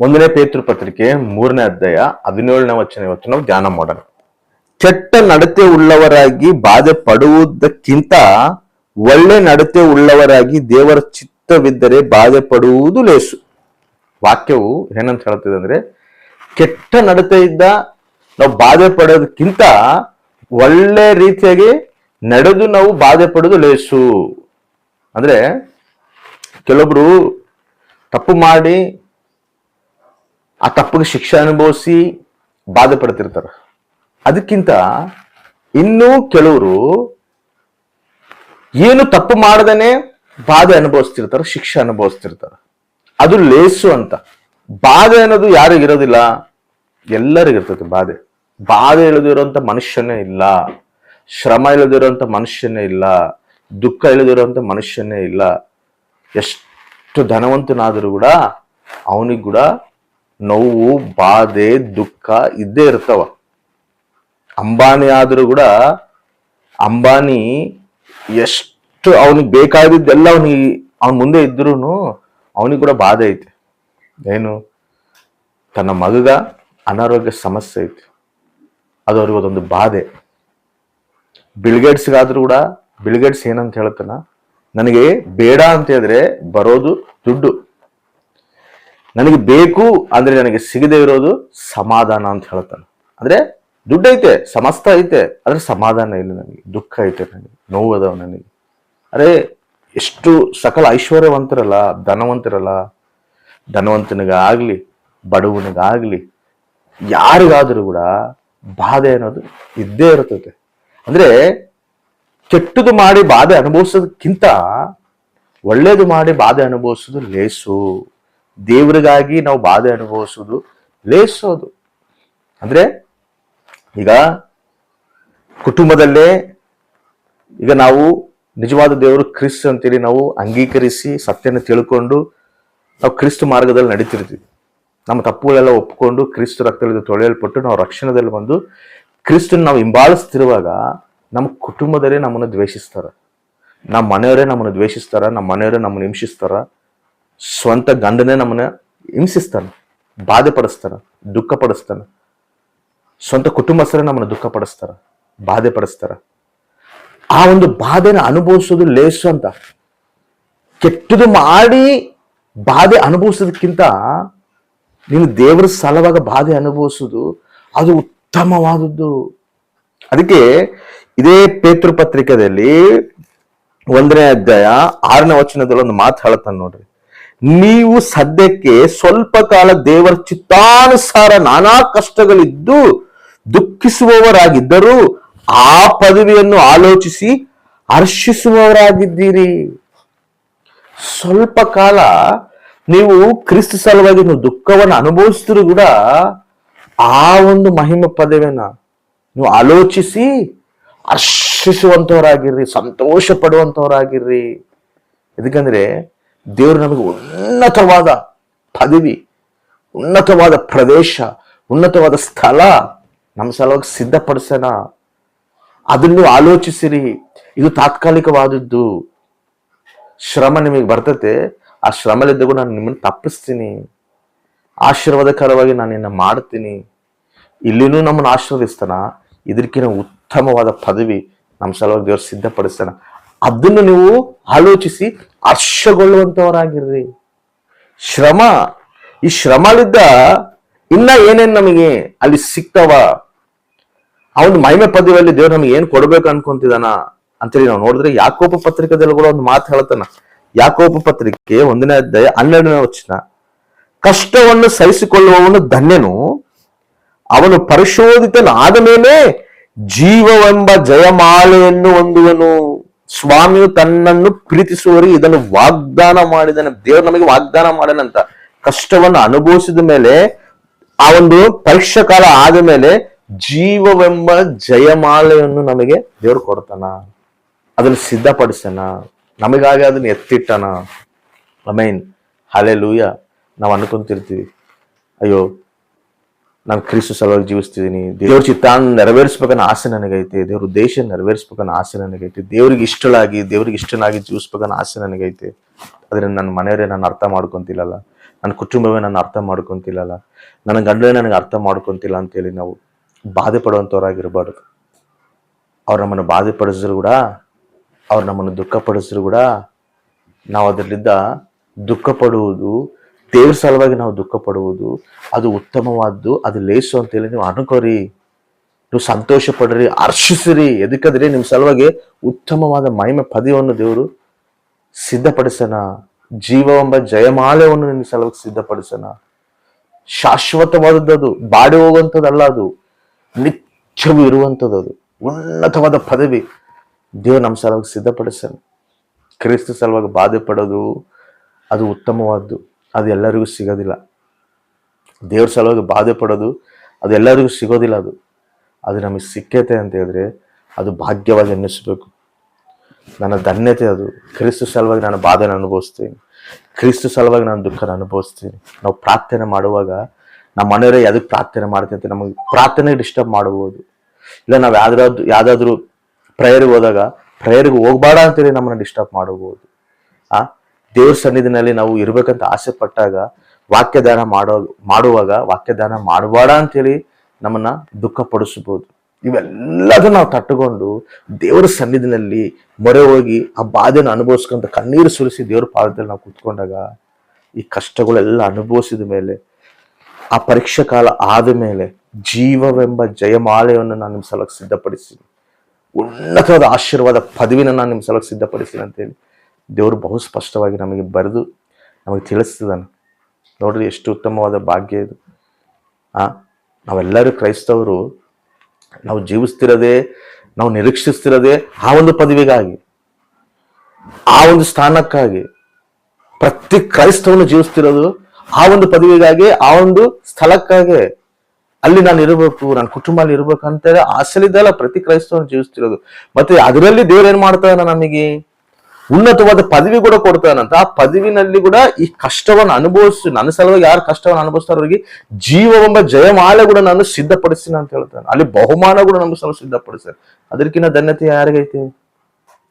ಒಂದನೇ ಪೇತೃ ಪತ್ರಿಕೆ ಮೂರನೇ ಅಧ್ಯಾಯ ಹದಿನೇಳನೇ ವಚನ ಇವತ್ತು ನಾವು ಧ್ಯಾನ ಮಾಡೋಣ. ಕೆಟ್ಟ ನಡತೆ ಉಳ್ಳವರಾಗಿ ಬಾಧೆ ಪಡುವುದಕ್ಕಿಂತ ಒಳ್ಳೆ ನಡತೆ ಉಳ್ಳವರಾಗಿ ದೇವರ ಚಿತ್ತವಿದ್ದರೆ ಬಾಧೆ ಪಡುವುದು ಲೇಸು. ವಾಕ್ಯವು ಏನಂತ ಹೇಳ್ತಿದೆ ಅಂದ್ರೆ, ಕೆಟ್ಟ ನಡತೆಯಿಂದ ನಾವು ಬಾಧೆ ಪಡೋದಕ್ಕಿಂತ ಒಳ್ಳೆ ರೀತಿಯಾಗಿ ನಡೆದು ನಾವು ಬಾಧೆ ಪಡೋದು ಲೇಸು. ಅಂದ್ರೆ, ಕೆಲವೊಬ್ರು ತಪ್ಪು ಮಾಡಿ ಆ ತಪ್ಪಿಗೆ ಶಿಕ್ಷೆ ಅನುಭವಿಸಿ ಬಾಧೆ ಪಡ್ತಿರ್ತಾರೆ ಅದಕ್ಕಿಂತ ಇನ್ನೂ ಕೆಲವರು ಏನು ತಪ್ಪು ಮಾಡದೇನೆ ಬಾಧೆ ಅನುಭವಿಸ್ತಿರ್ತಾರೆ, ಶಿಕ್ಷೆ ಅನುಭವಿಸ್ತಿರ್ತಾರೆ. ಅದು ಲೇಸು ಅಂತ. ಬಾಧೆ ಅನ್ನೋದು ಯಾರಿಗಿರೋದಿಲ್ಲ ಎಲ್ಲರಿಗಿರ್ತದೆ ಬಾಧೆ. ಬಾಧೆ ಇಳಿದಿರುವಂತ ಮನುಷ್ಯನೇ ಇಲ್ಲ, ಶ್ರಮ ಇಳಿದಿರುವಂತ ಮನುಷ್ಯನೇ ಇಲ್ಲ, ದುಃಖ ಇಳಿದಿರುವಂತ ಮನುಷ್ಯನೇ ಇಲ್ಲ. ಎಷ್ಟು ಧನವಂತನಾದರೂ ಕೂಡ, ಅವನಿಗೆ ಕೂಡ ನೋವು, ಬಾಧೆ, ದುಃಖ ಇದ್ದೇ ಇರ್ತಾವ. ಅಂಬಾನಿ ಆದರೂ ಕೂಡ ಅಂಬಾನಿ ಎಷ್ಟು ಅವನಿಗೆ ಬೇಕಾಗಿದ್ದೆಲ್ಲ ಅವನಿಗೆ ಅವನ ಮುಂದೆ ಇದ್ರೂ ಅವನಿಗೆ ಕೂಡ ಬಾಧೆ ಐತೆ. ಏನು? ತನ್ನ ಮಗಗ ಅನಾರೋಗ್ಯ ಸಮಸ್ಯೆ ಐತಿ. ಅದು ಅವ್ರಿಗೆ ಅದೊಂದು ಬಾಧೆ. ಬಿಳ್ಗೇಟ್ಸ್ಗಾದ್ರೂ ಕೂಡ ಬಿಳ್ಗೇಟ್ಸ್ ಏನಂತ ಹೇಳ್ತಾನ? ನನಗೆ ಬೇಡ ಅಂತ ಹೇಳಿದ್ರೆ ಬರೋದು ದುಡ್ಡು. ನನಗೆ ಬೇಕು ಅಂದ್ರೆ ನನಗೆ ಸಿಗದೆ ಇರೋದು ಸಮಾಧಾನ ಅಂತ ಹೇಳ್ತಾನೆ. ಅಂದ್ರೆ ದುಡ್ಡು ಐತೆ ಸಮಸ್ತ ಐತೆ, ಆದ್ರೆ ಸಮಾಧಾನ ಇಲ್ಲ ನನಗೆ, ದುಃಖ ಐತೆ ನನಗೆ, ನೋವು ಅದಾವ ನನಗೆ. ಅರೆ, ಎಷ್ಟು ಸಕಲ ಐಶ್ವರ್ಯವಂತರಲ್ಲ, ಧನವಂತರಲ್ಲ, ಧನವಂತನಿಗಾಗ್ಲಿ, ಬಡವನಿಗಾಗ್ಲಿ, ಯಾರಿಗಾದ್ರೂ ಕೂಡ ಬಾಧೆ ಅನ್ನೋದು ಇದ್ದೇ ಇರ್ತದೆ ಅಂದ್ರೆ ಕೆಟ್ಟದು ಮಾಡಿ ಬಾಧೆ ಅನುಭವಿಸೋದಕ್ಕಿಂತ ಒಳ್ಳೇದು ಮಾಡಿ ಬಾಧೆ ಅನುಭವಿಸೋದು ಲೇಸು. ದೇವರಿಗಾಗಿ ನಾವು ಬಾಧೆ ಅನುಭವಿಸೋದು, ಲೇಸೋದು. ಅಂದ್ರೆ ಈಗ ಕುಟುಂಬದಲ್ಲೇ ಈಗ ನಾವು ನಿಜವಾದ ದೇವರು ಕ್ರಿಸ್ತ ಅಂತೇಳಿ ನಾವು ಅಂಗೀಕರಿಸಿ ಸತ್ಯನ ತಿಳ್ಕೊಂಡು ನಾವು ಕ್ರಿಸ್ತ ಮಾರ್ಗದಲ್ಲಿ ನಡೀತಿರ್ತೀವಿ. ನಮ್ಮ ತಪ್ಪುಗಳೆಲ್ಲ ಒಪ್ಪಿಕೊಂಡು ಕ್ರಿಸ್ತ ರಕ್ತದಲ್ಲಿ ತೊಳೆಯಲ್ಪಟ್ಟು ನಾವು ರಕ್ಷಣದಲ್ಲಿ ಬಂದು ಕ್ರಿಸ್ತನ ನಾವು ಹಿಂಬಾಲಿಸ್ತಿರುವಾಗ ನಮ್ಮ ಕುಟುಂಬದವರೇ ನಮ್ಮನ್ನು ದ್ವೇಷಿಸ್ತಾರೆ. ನಮ್ಮ ಮನೆಯವರೇ ನಮ್ಮನ್ನು ದ್ವೇಷಿಸ್ತಾರ, ನಮ್ಮ ಮನೆಯವರೇ ನಮ್ಮನ್ನು ಹಿಂಸಿಸ್ತಾರ. ಸ್ವಂತ ಗಂಡನೇ ನಮ್ಮನ್ನ ಹಿಂಸಿಸ್ತಾನೆ ಬಾಧೆ ಪಡಿಸ್ತಾನ ದುಃಖ ಪಡಿಸ್ತಾನ ಸ್ವಂತ ಕುಟುಂಬಸ್ಥರೇ ನಮ್ಮನ್ನ ದುಃಖ ಪಡಿಸ್ತಾರ ಬಾಧೆ ಪಡಿಸ್ತಾರ ಆ ಒಂದು ಬಾಧೆನ ಅನುಭವಿಸೋದು ಲೇಸು ಅಂತ. ಕೆಟ್ಟದು ಮಾಡಿ ಬಾಧೆ ಅನುಭವಿಸೋದಕ್ಕಿಂತ ನೀನು ದೇವರ ಸಲುವಾಗ ಬಾಧೆ ಅನುಭವಿಸೋದು ಅದು ಉತ್ತಮವಾದದ್ದು. ಅದಕ್ಕೆ ಇದೇ ಪೇತೃ ಪತ್ರಿಕೆಯಲ್ಲಿ ಒಂದನೇ ಅಧ್ಯಾಯ ಆರನೇ ವಚನದಲ್ಲಿ ಒಂದು ಮಾತು ಹೇಳ್ತಾನೆ ನೋಡ್ರಿ. ನೀವು ಸದ್ಯಕ್ಕೆ ಸ್ವಲ್ಪ ಕಾಲ ದೇವರ ಚಿತ್ತಾನುಸಾರ ನಾನಾ ಕಷ್ಟಗಳಿದ್ದು ದುಃಖಿಸುವವರಾಗಿದ್ದರೂ ಆ ಪದವಿಯನ್ನು ಆಲೋಚಿಸಿ ಹರ್ಷಿಸುವವರಾಗಿದ್ದೀರಿ. ಸ್ವಲ್ಪ ಕಾಲ ನೀವು ಕ್ರಿಸ್ತ ಸಲುವಾಗಿ ನೀವು ದುಃಖವನ್ನು ಅನುಭವಿಸಿದ್ರು ಕೂಡ ಆ ಒಂದು ಮಹಿಮ ಪದವಿಯನ್ನ ನೀವು ಆಲೋಚಿಸಿ ಹರ್ಷಿಸುವಂತವರಾಗಿರ್ರಿ ಸಂತೋಷ ಪಡುವಂತವರಾಗಿರ್ರಿ ಇದಕ್ಕಂದ್ರೆ ದೇವರು ನಮಗೆ ಉನ್ನತವಾದ ಪದವಿ, ಉನ್ನತವಾದ ಪ್ರದೇಶ, ಉನ್ನತವಾದ ಸ್ಥಳ ನಮ್ಮ ಸಲುವಾಗಿ ಸಿದ್ಧಪಡಿಸೋಣ. ಅದನ್ನು ಆಲೋಚಿಸಿರಿ. ಇದು ತಾತ್ಕಾಲಿಕವಾದದ್ದು. ಶ್ರಮ ನಿಮಗೆ ಬರ್ತತೆ. ಆ ಶ್ರಮಲಿದ್ದಾಗೂ ನಾನು ನಿಮ್ಮನ್ನು ತಪ್ಪಿಸ್ತೀನಿ. ಆಶೀರ್ವಾದಕರವಾಗಿ ನಾನು ನಿನ್ನ ಮಾಡ್ತೀನಿ. ಇಲ್ಲಿನೂ ನಮ್ಮನ್ನು ಆಶೀರ್ವದಿಸ್ತಾನ? ಇದಕ್ಕಿಂತ ಉತ್ತಮವಾದ ಪದವಿ ನಮ್ಮ ಸಲುವಾಗಿ ದೇವ್ರು ಸಿದ್ಧಪಡಿಸ್ತಾನ? ಅದನ್ನು ನೀವು ಆಲೋಚಿಸಿ ಹರ್ಷಗೊಳ್ಳುವಂತವರಾಗಿರ್ರಿ. ಶ್ರಮ, ಈ ಶ್ರಮಲಿದ್ದ ಇನ್ನ ಏನೇನ್ ನಮಗೆ ಅಲ್ಲಿ ಸಿಗ್ತಾವ? ಅವನು ಮಹಿಮೆ ಪದವಿಯಲ್ಲಿ ದೇವ್ರು ನಮಗೆ ಏನ್ ಕೊಡ್ಬೇಕು ಅನ್ಕೊಂತಿದಾನ? ಅಂತೇಳಿ ನಾವು ನೋಡಿದ್ರೆ ಯಾಕೋಪ ಪತ್ರಿಕೆದಲ್ಲಿ ಕೂಡ ಒಂದು ಮಾತು ಹೇಳ್ತಾನ. ಯಾಕೋಪ ಪತ್ರಿಕೆ ಒಂದನೇ ಅಧ್ಯಾಯ ಹನ್ನೆರಡನೇ ವಚನ. ಕಷ್ಟವನ್ನು ಸಹಿಸಿಕೊಳ್ಳುವವನು ಧನ್ಯನು. ಅವನು ಪರಿಶೋಧಿತನಾದ ಮೇಲೆ ಜೀವವೆಂಬ ಜಯಮಾಲೆಯನ್ನು ಹೊಂದುವನು. ಸ್ವಾಮಿಯು ತನ್ನನ್ನು ಪ್ರೀತಿಸುವವರಿಗೆ ಇದನ್ನು ವಾಗ್ದಾನ ಮಾಡಿದನ. ದೇವರು ನಮಗೆ ವಾಗ್ದಾನ ಮಾಡನಂತ ಕಷ್ಟವನ್ನು ಅನುಭವಿಸಿದ ಮೇಲೆ, ಆ ಒಂದು ಪರೀಕ್ಷಾ ಕಾಲ ಆದ ಮೇಲೆ ಜೀವವೆಂಬ ಜಯಮಾಲೆಯನ್ನು ನಮಗೆ ದೇವರು ಕೊಡ್ತಾನ. ಅದನ್ನು ಸಿದ್ಧಪಡಿಸನ ನಮಗಾಗಿ ಅದನ್ನ ಎತ್ತಿಟ್ಟನ. ಅಮೈನ್ ಹಳೆ ಲೂಯ ನಾವು ಅನ್ಕೊಂತಿರ್ತೀವಿ. ಅಯ್ಯೋ ನಾನು ಕ್ರಿಸ್ತು ಸಲುವಾಗಿ ಜೀವಿಸ್ತಿದ್ದೀನಿ ದೇವ್ರ ಚಿತ್ತಾನ ನೆರವೇರಿಸ್ಬೇಕನ್ನೋ ಆಸೆ ನನಗೈತೆ. ದೇವ್ರ ಉದ್ದೇಶ ನೆರವೇರಿಸ್ಬೇಕನ್ನೋ ಆಸೆ ನನಗೈತೆ. ದೇವ್ರಿಗೆ ಇಷ್ಟಲಾಗಿ ದೇವ್ರಿಗೆ ಇಷ್ಟನಾಗಿ ಜೀವಿಸ್ಬೇಕನ್ನೋ ಆಸೆ ನನಗೈತೆ. ಅದರಿಂದ ನನ್ನ ಮನೆಯವರೇ ನಾನು ಅರ್ಥ ಮಾಡ್ಕೊಂತಿಲ್ಲಲ್ಲ. ನನ್ನ ಕುಟುಂಬವೇ ನಾನು ಅರ್ಥ ಮಾಡ್ಕೊಂತಿಲ್ಲಲ್ಲ. ನನ್ನ ಗಂಡನೇ ನನಗೆ ಅರ್ಥ ಮಾಡ್ಕೊಂತಿಲ್ಲ ಅಂತೇಳಿ ನಾವು ಬಾಧೆ ಪಡುವಂಥವ್ರಾಗಿರಬಾರ್ದು. ಅವ್ರು ನಮ್ಮನ್ನು ಬಾಧೆ ಪಡಿಸಿದ್ರು ಕೂಡ, ಅವ್ರು ನಮ್ಮನ್ನು ದುಃಖ ಪಡಿಸಿದ್ರು ಕೂಡ, ನಾವು ಅದರಲ್ಲಿದ್ದ ದುಃಖ ಪಡುವುದು ದೇವ್ರ ಸಲುವಾಗಿ ನಾವು ದುಃಖ ಪಡುವುದು, ಅದು ಉತ್ತಮವಾದ್ದು, ಅದು ಲೇಸು ಅಂತೇಳಿ ನೀವು ಅನ್ಕೋರಿ. ನೀವು ಸಂತೋಷ ಪಡ್ರಿ ಹರ್ಷಿಸಿರಿ. ಎದಕ್ಕಂದ್ರೆ ನಿಮ್ಮ ಸಲುವಾಗಿ ಉತ್ತಮವಾದ ಮಹಿಮೆ ಪದವನ್ನು ದೇವರು ಸಿದ್ಧಪಡಿಸೋಣ. ಜೀವವೆಂಬ ಜಯಮಾಲೆಯನ್ನು ನಿಮ್ಮ ಸಲುವಾಗಿ ಸಿದ್ಧಪಡಿಸೋಣ. ಶಾಶ್ವತವಾದದ್ದು ಅದು, ಬಾಡಿ ಹೋಗುವಂಥದ್ದಲ್ಲ ಅದು, ನಿತ್ಯವೂ ಇರುವಂಥದ್ದು ಅದು, ಉನ್ನತವಾದ ಪದವಿ ದೇವ್ರು ನಮ್ಮ ಸಲುವಾಗಿ ಸಿದ್ಧಪಡಿಸೋಣ. ಕ್ರಿಸ್ತ ಸಲುವಾಗಿ ಬಾಧೆ ಪಡೋದು, ಅದು ಉತ್ತಮವಾದ್ದು. ಅದು ಎಲ್ಲರಿಗೂ ಸಿಗೋದಿಲ್ಲ. ದೇವ್ರ ಸಲುವಾಗಿ ಬಾಧೆ ಪಡೋದು ಅದು ಎಲ್ಲರಿಗೂ ಸಿಗೋದಿಲ್ಲ ಅದು. ಅದು ನಮಗೆ ಸಿಕ್ಕೈತೆ ಅಂತ ಹೇಳಿದ್ರೆ ಅದು ಭಾಗ್ಯವಾಗಿ ಎನ್ನಿಸಬೇಕು ನನ್ನ ಧನ್ಯತೆ ಅದು. ಕ್ರಿಸ್ತು ಸಲುವಾಗಿ ನಾನು ಬಾಧೆನ ಅನುಭವಿಸ್ತೀನಿ. ಕ್ರಿಸ್ತು ಸಲುವಾಗಿ ನಾನು ದುಃಖನ ಅನುಭವಿಸ್ತೀನಿ. ನಾವು ಪ್ರಾರ್ಥನೆ ಮಾಡುವಾಗ ನಮ್ಮ ಮನೆಯವರೇ ಯಾವುದಕ್ಕೆ ಪ್ರಾರ್ಥನೆ ಮಾಡ್ತೀನಿ ಅಂತ ನಮಗೆ ಪ್ರಾರ್ಥನೆ ಡಿಸ್ಟರ್ಬ್ ಮಾಡ್ಬೋದು ಇಲ್ಲ ನಾವು ಯಾವ್ದಾದ್ರು ಯಾವ್ದಾದ್ರು ಪ್ರೇಯರ್ಗೆ ಹೋದಾಗ ಪ್ರೇಯರ್ಗೆ ಹೋಗ್ಬೇಡ ಅಂತೇಳಿ ನಮ್ಮನ್ನ ಡಿಸ್ಟರ್ಬ್ ಮಾಡ್ಬೋದು ಆ? ದೇವ್ರ ಸನ್ನಿಧಿನಲ್ಲಿ ನಾವು ಇರ್ಬೇಕಂತ ಆಸೆ ಪಟ್ಟಾಗ ವಾಕ್ಯದಾನ ಮಾಡೋ, ಮಾಡುವಾಗ ವಾಕ್ಯದಾನ ಮಾಡಬೇಡ ಅಂತೇಳಿ ನಮ್ಮನ್ನ ದುಃಖ ಪಡಿಸಬಹುದು ಇವೆಲ್ಲದನ್ನ ನಾವು ತಟ್ಟುಕೊಂಡು ದೇವರ ಸನ್ನಿಧಿನಲ್ಲಿ ಮೊರೆ ಹೋಗಿ ಆ ಬಾಧೆನ ಅನುಭವಿಸ್ಕೊಂತ ಕಣ್ಣೀರು ಸುರಿಸಿ ದೇವ್ರ ಪಾದದಲ್ಲಿ ನಾವು ಕೂತ್ಕೊಂಡಾಗ ಈ ಕಷ್ಟಗಳೆಲ್ಲ ಅನುಭವಿಸಿದ ಮೇಲೆ, ಆ ಪರೀಕ್ಷೆ ಕಾಲ ಆದ ಮೇಲೆ ಜೀವವೆಂಬ ಜಯಮಾಲೆಯನ್ನು ನಾನು ನಿಮ್ಮ ಸಲಕ್ಕೆ ಸಿದ್ಧಪಡಿಸ್ತೀನಿ. ಉನ್ನತವಾದ ಆಶೀರ್ವಾದ ಪದವಿನ ನಾನು ನಿಮ್ಮ ಸಲಕ್ಕೆ ಸಿದ್ಧಪಡಿಸ್ತೀನಿ ಅಂತೇಳಿ ದೇವರು ಬಹು ಸ್ಪಷ್ಟವಾಗಿ ನಮಗೆ ಬರೆದು ನಮಗೆ ತಿಳಿಸ್ತಿದ್ದಾನೆ. ನೋಡ್ರಿ ಎಷ್ಟು ಉತ್ತಮವಾದ ಭಾಗ್ಯ ಇದು. ಆ, ನಾವೆಲ್ಲರೂ ಕ್ರೈಸ್ತವರು, ನಾವು ಜೀವಿಸ್ತಿರೋದೇ, ನಾವು ನಿರೀಕ್ಷಿಸ್ತಿರೋದೇ ಆ ಒಂದು ಪದವಿಗಾಗಿ, ಆ ಒಂದು ಸ್ಥಾನಕ್ಕಾಗಿ, ಪ್ರತಿ ಕ್ರೈಸ್ತವನ್ನು ಜೀವಿಸ್ತಿರೋದು ಆ ಒಂದು ಪದವಿಗಾಗಿ, ಆ ಒಂದು ಸ್ಥಳಕ್ಕಾಗಿ ಅಲ್ಲಿ ನಾನು ಇರಬೇಕು, ನನ್ನ ಕುಟುಂಬ ಅಲ್ಲಿ ಇರ್ಬೇಕು ಅಂತೇಳಿ ಆಸಲಿದ್ದಲ್ಲ ಪ್ರತಿ ಕ್ರೈಸ್ತವನ್ನು ಜೀವಿಸ್ತಿರೋದು. ಮತ್ತೆ ಅದರಲ್ಲಿ ದೇವ್ರು ಏನ್ ಮಾಡ್ತಾನ ನಮಗೆ? ಉನ್ನತವಾದ ಪದವಿ ಕೂಡ ಕೊಡ್ತಾನಂತ ಆ ಪದವಿನಲ್ಲಿ ಕೂಡ ಈ ಕಷ್ಟವನ್ನು ಅನುಭವಿಸಿ ನನ್ನ ಸಲುವಾಗಿ ಯಾರು ಕಷ್ಟವನ್ನು ಅನುಭವಿಸ್ತಾರ ಅವರಿಗೆ ಜೀವವೆಂಬ ಜಯಮಾಲೆ ಕೂಡ ನಾನು ಸಿದ್ಧಪಡಿಸ್ತೀನಿ ಅಂತ ಹೇಳ್ತಾನೆ. ಅಲ್ಲಿ ಬಹುಮಾನ ಕೂಡ ನಮ್ಮ ಸಲ ಸಿದ್ಧಪಡಿಸ್ತಾರೆ. ಅದಕ್ಕಿಂತ ಧನ್ಯತೆ ಯಾರಿಗೈತಿ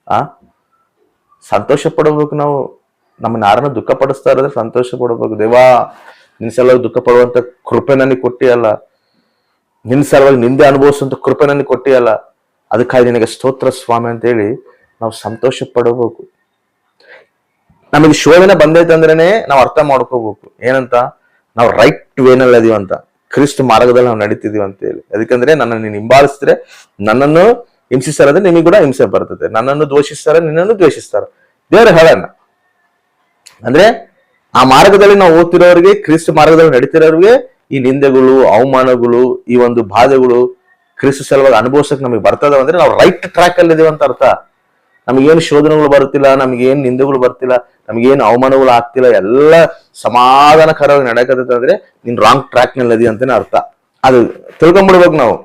ಆ? ಸಂತೋಷ ಪಡಬೇಕು ನಾವು. ನಮ್ಮ ಯಾರನ್ನ ದುಃಖ ಪಡಿಸ್ತಾ ಇರೋದ್ರೆ ಸಂತೋಷ ಪಡಬೇಕು. ದೇವಾ ನಿನ್ ಸಲುವಾಗಿ ದುಃಖ ಪಡುವಂತ ಕೃಪೆ ನನಗೆ ಕೊಟ್ಟಿಯಲ್ಲ. ನಿನ್ ಸಲುವಾಗಿ ನಿಂದೆ ಅನುಭವಿಸುವಂತ ಕೃಪೆ ನನಗೆ ಕೊಟ್ಟಿಯಲ್ಲ. ಅದಕ್ಕಾಗಿ ನಿನಗೆ ಸ್ತೋತ್ರ ಸ್ವಾಮಿ ಅಂತೇಳಿ ನಾವು ಸಂತೋಷ ಪಡಬೇಕು ನಮಗೆ ಶೋಧನೆ ಬಂದೈತೆ ಅಂದ್ರೇನೆ ನಾವು ಅರ್ಥ ಮಾಡ್ಕೋಬೇಕು. ಏನಂತ? ನಾವು ರೈಟ್ ವೇನಲ್ಲಿ ಅದೀವಿ ಅಂತ. ಕ್ರಿಸ್ತ ಮಾರ್ಗದಲ್ಲಿ ನಾವು ನಡೀತಿದೀವಿ ಅಂತ ಹೇಳಿ. ಅದಕ್ಕಂದ್ರೆ ನನ್ನನ್ನು ನೀನು ಹಿಂಬಾಲಿಸಿದ್ರೆ ನನ್ನನ್ನು ಹಿಂಸಿಸ್ತಾರಂದ್ರೆ ನಿಮಗೆ ಕೂಡ ಹಿಂಸೆ ಬರ್ತದೆ. ನನ್ನನ್ನು ದ್ವೇಷಿಸ್ತಾರೆ, ನಿನ್ನನ್ನು ದ್ವೇಷಿಸ್ತಾರ. ದೇವರ ಹೇಳಣ್ಣ ಅಂದ್ರೆ ಆ ಮಾರ್ಗದಲ್ಲಿ ನಾವು ಓದ್ತಿರೋರಿಗೆ, ಕ್ರಿಸ್ತ ಮಾರ್ಗದಲ್ಲಿ ನಡೀತಿರೋರಿಗೆ ಈ ನಿಂದೆಗಳು, ಅವಮಾನಗಳು, ಈ ಒಂದು ಬಾಧೆಗಳು ಕ್ರಿಸ್ತ ಸಲುವಾಗಿ ಅನುಭವಿಸಕ್ ನಮಗೆ ಬರ್ತದ ಅಂದ್ರೆ ನಾವು ರೈಟ್ ಟ್ರ್ಯಾಕ್ ಅಲ್ಲಿ ಇದೀವಿ ಅಂತ ಅರ್ಥ. ನಮಗೇನು ಶೋಧನೆಗಳು ಬರ್ತಿಲ್ಲ ನಮಗೇನು ನಿಂದೆಗಳು ಬರ್ತಿಲ್ಲ ನಮಗೇನು ಅವಮಾನಗಳು ಆಗ್ತಿಲ್ಲ, ಎಲ್ಲ ಸಮಾಧಾನಕರವಾಗಿ ನಡೆಯಕತ್ತೈತೆ ಅಂದ್ರೆ ನೀನ್ ರಾಂಗ್ ಟ್ರ್ಯಾಕ್ನಲ್ಲಿ ಅದಿ ಅಂತಾನೆ ಅರ್ಥ. ಅದು ತಿಳ್ಕೊಂಡ್ಬಿಡ್ಬೇಕು ನಾವು.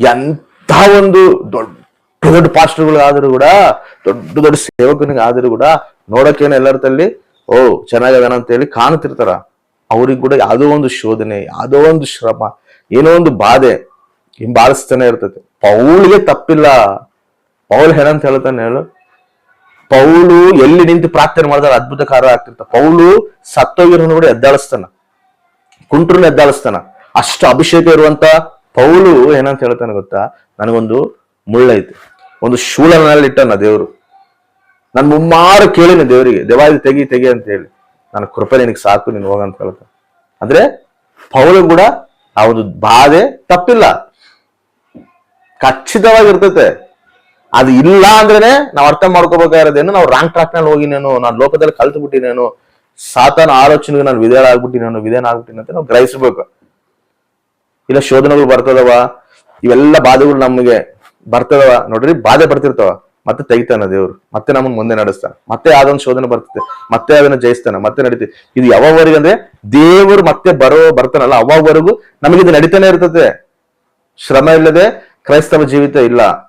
ಎಂಥ ಒಂದು ದೊಡ್ಡ ದೊಡ್ಡ ಪಾಸ್ಟರ್ಗಳಾದರೂ ಕೂಡ, ದೊಡ್ಡ ದೊಡ್ಡ ಸೇವಕನಿಗೆ ಆದ್ರೂ ಕೂಡ ನೋಡಕ್ಕೇನು ಎಲ್ಲರ ತಲ್ಲಿ ಓ, ಚೆನ್ನಾಗದಾನ ಅಂತ ಹೇಳಿ ಅವ್ರಿಗೆ ಕೂಡ ಯಾವುದೋ ಒಂದು ಶೋಧನೆ, ಯಾವುದೋ ಒಂದು ಶ್ರಮ, ಏನೋ ಒಂದು ಬಾಧೆ ಹಿಂಬಾಲಿಸ್ತಾನೆ ಇರ್ತೈತೆ. ಪೌಳಿಗೆ ತಪ್ಪಿಲ್ಲ. ಪೌಲ್ ಏನಂತ ಹೇಳ್ತಾನೆ ಹೇಳು. ಪೌಲು ಎಲ್ಲಿ ನಿಂತು ಪ್ರಾರ್ಥನೆ ಮಾಡಿದ್ರೆ ಅದ್ಭುತ ಕಾರ್ಯ ಆಗ್ತಿರ್ತ ಪೌಲು ಸತ್ತೋಗಿರೋನು ಕೂಡ ಎದ್ದಾಳಿಸ್ತಾನ. ಕುಂಟ್ರನ್ನ ಎದ್ದಾಳಿಸ್ತಾನ. ಅಷ್ಟು ಅಭಿಷೇಕ ಇರುವಂತ ಪೌಲು ಏನಂತ ಹೇಳ್ತಾನೆ ಗೊತ್ತಾ? ನನಗೊಂದು ಮುಳ್ಳೈತೆ ಒಂದು ಶೂಲನಲ್ಲಿ ಇಟ್ಟನ ದೇವರು. ನನ್ ಮುಮ್ಮಾರು ಕೇಳಿನ ದೇವರಿಗೆ ದೇವಾದಿ ತೆಗಿ ತೆಗಿ ಅಂತ ಹೇಳಿ. ನನ್ನ ಕೃಪೆ ನಿನಗೆ ಸಾಕು, ನೀನು ಹೋಗಂತ ಹೇಳ್ತಾನೆ ಅಂದ್ರೆ ಪೌಲು ಕೂಡ ಆ ಒಂದು ಬಾಧೆ ತಪ್ಪಿಲ್ಲ. ಖಚಿತವಾಗಿರ್ತೈತೆ. ಅದು ಇಲ್ಲ ಅಂದ್ರೆ ನಾವು ಅರ್ಥ ಮಾಡ್ಕೋಬೇಕಾಗಿರೋದೇನು ನಾವು ರಾಂಗ್ ಟ್ರಾಕ್ನಲ್ಲಿ ಹೋಗಿನೇನು ನಾನು ಲೋಕದಲ್ಲಿ ಕಲ್ತು ಬಿಟ್ಟಿನೇನು ಸಾತನ ಆಲೋಚನೆಗೆ ನಾನು ವಿಧೇಯ ಆಗ್ಬಿಟ್ಟಿನೇನು ವಿಧಾನ ಆಗ್ಬಿಟ್ಟಿನ ಅಂತ ನಾವು ಗ್ರಹಿಸ್ಬೇಕು. ಇಲ್ಲ, ಶೋಧನೆಗಳು ಬರ್ತದವ, ಇವೆಲ್ಲ ಬಾಧೆಗಳು ನಮಗೆ ಬರ್ತದವ. ನೋಡ್ರಿ, ಬಾಧೆ ಬರ್ತಿರ್ತಾವ. ಮತ್ತೆ ತೆಗಿತಾನ ದೇವ್ರು, ಮತ್ತೆ ನಮ್ಮನ್ನ ಮುಂದೆ ನಡೆಸ್ತಾನ. ಮತ್ತೆ ಯಾವ್ದೊಂದು ಶೋಧನೆ ಬರ್ತದೆ, ಮತ್ತೆ ಅದನ್ನ ಜಯಿಸ್ತಾನೆ, ಮತ್ತೆ ನಡೀತಿ. ಇದು ಯಾವಾಗವರೆಗೆ ಅಂದ್ರೆ ದೇವರು ಮತ್ತೆ ಬರೋ, ಬರ್ತಾನಲ್ಲ ಅವಾಗವರೆಗೂ ನಮಗೆ ಇದು ನಡೀತಾನೆ ಇರ್ತದೆ. ಶ್ರಮ ಇಲ್ಲದೆ ಕ್ರೈಸ್ತವ ಜೀವಿತ ಇಲ್ಲ.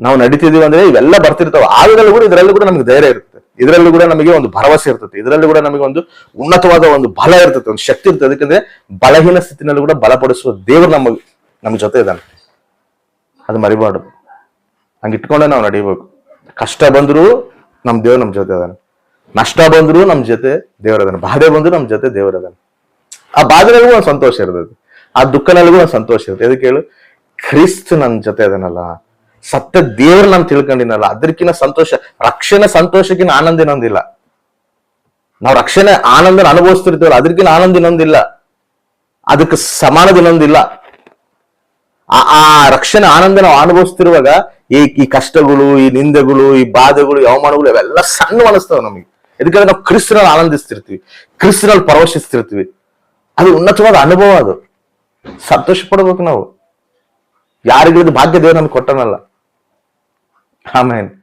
ನಾವು ನಡೀತಿದೀವಿ ಅಂದ್ರೆ ಇವೆಲ್ಲ ಬರ್ತಿರ್ತಾವ. ಆದ್ರಲ್ಲೂ ಕೂಡ ಇದರಲ್ಲೂ ಕೂಡ ನಮಗೆ ಧೈರ್ಯ ಇರುತ್ತೆ. ಇದರಲ್ಲೂ ಕೂಡ ನಮಗೆ ಒಂದು ಭರವಸೆ ಇರ್ತದೆ. ಇದರಲ್ಲೂ ಕೂಡ ನಮಗೆ ಒಂದು ಉನ್ನತವಾದ ಒಂದು ಬಲ ಇರ್ತದೆ, ಒಂದು ಶಕ್ತಿ ಇರ್ತದೆ. ಅದಕ್ಕೆ ಬಲಹೀನ ಸ್ಥಿತಿನಲ್ಲೂ ಕೂಡ ಬಲಪಡಿಸುವ ದೇವರು ನಮ್ಮ ನಮ್ಮ ಜೊತೆ ಇದ್ದಾನೆ. ಅದು ಮರಿಬಾರ್ದು. ಹಂಗೆ ಇಟ್ಕೊಂಡೆ ನಾವು ನಡಿಬೇಕು. ಕಷ್ಟ ಬಂದರೂ ನಮ್ಮ ದೇವ್ರು ನಮ್ಮ ಜೊತೆ ಇದ್ದಾನೆ. ನಷ್ಟ ಬಂದರೂ ನಮ್ಮ ಜೊತೆ ದೇವರದಾನೆ ಬಾಧೆ ಬಂದರೂ ನಮ್ಮ ಜೊತೆ ದೇವರದಾನೆ ಆ ಬಾಧೆನಲ್ಲಿಗೂ ಒಂದು ಸಂತೋಷ ಇರ್ತದೆ. ಆ ದುಃಖನಲ್ಲಿಗೂ ಒಂದು ಸಂತೋಷ ಇರುತ್ತೆ ಅದಕ್ಕೆ ಹೇಳು? ಕ್ರಿಸ್ತ ನನ್ನ ಜೊತೆ ಅದನಲ್ಲ ಸತ್ಯ ದೇವ್ರ ನಾನು ತಿಳ್ಕೊಂಡಿನಲ್ಲ ಅದಕ್ಕಿಂತ ಸಂತೋಷ ರಕ್ಷಣೆ ಸಂತೋಷಕ್ಕಿಂತ ಆನಂದ ಇನ್ನೊಂದಿಲ್ಲ ನಾವು ರಕ್ಷಣೆ ಆನಂದನ ಅನುಭವಿಸ್ತಿರ್ತೀವಲ್ಲ ಅದಕ್ಕಿಂತ ಆನಂದ ಇನ್ನೊಂದಿಲ್ಲ ಅದಕ್ಕೆ ಸಮಾನದ ಇನ್ನೊಂದಿಲ್ಲ ಆ ಆ ರಕ್ಷಣೆ ಆನಂದ ನಾವು ಅನುಭವಿಸ್ತಿರುವಾಗ ಈ ಈ ಕಷ್ಟಗಳು ಈ ನಿಂದೆಗಳು ಈ ಬಾಧೆಗಳು ಈ ಅವಮಾನಗಳು ಇವೆಲ್ಲ ಸಣ್ಣ ಅನಿಸ್ತವೆ ನಮಗೆ ಯಾಕಂದ್ರೆ ನಾವು ಕ್ರಿಸ್ತನಲ್ಲಿ ಆನಂದಿಸ್ತಿರ್ತೀವಿ ಕ್ರಿಸ್ತನಲ್ಲಿ ಪರವಶಿಸ್ತಿರ್ತೀವಿ ಅದು ಉನ್ನತವಾದ ಅನುಭವ ಅದು ಸಂತೋಷ ಪಡ್ಬೇಕು ನಾವು ಯಾರಿಗಿಳಿದು ಭಾಗ್ಯ ದೇವರು ನಮ್ಗೆ ಕೊಟ್ಟನಲ್ಲ Amen.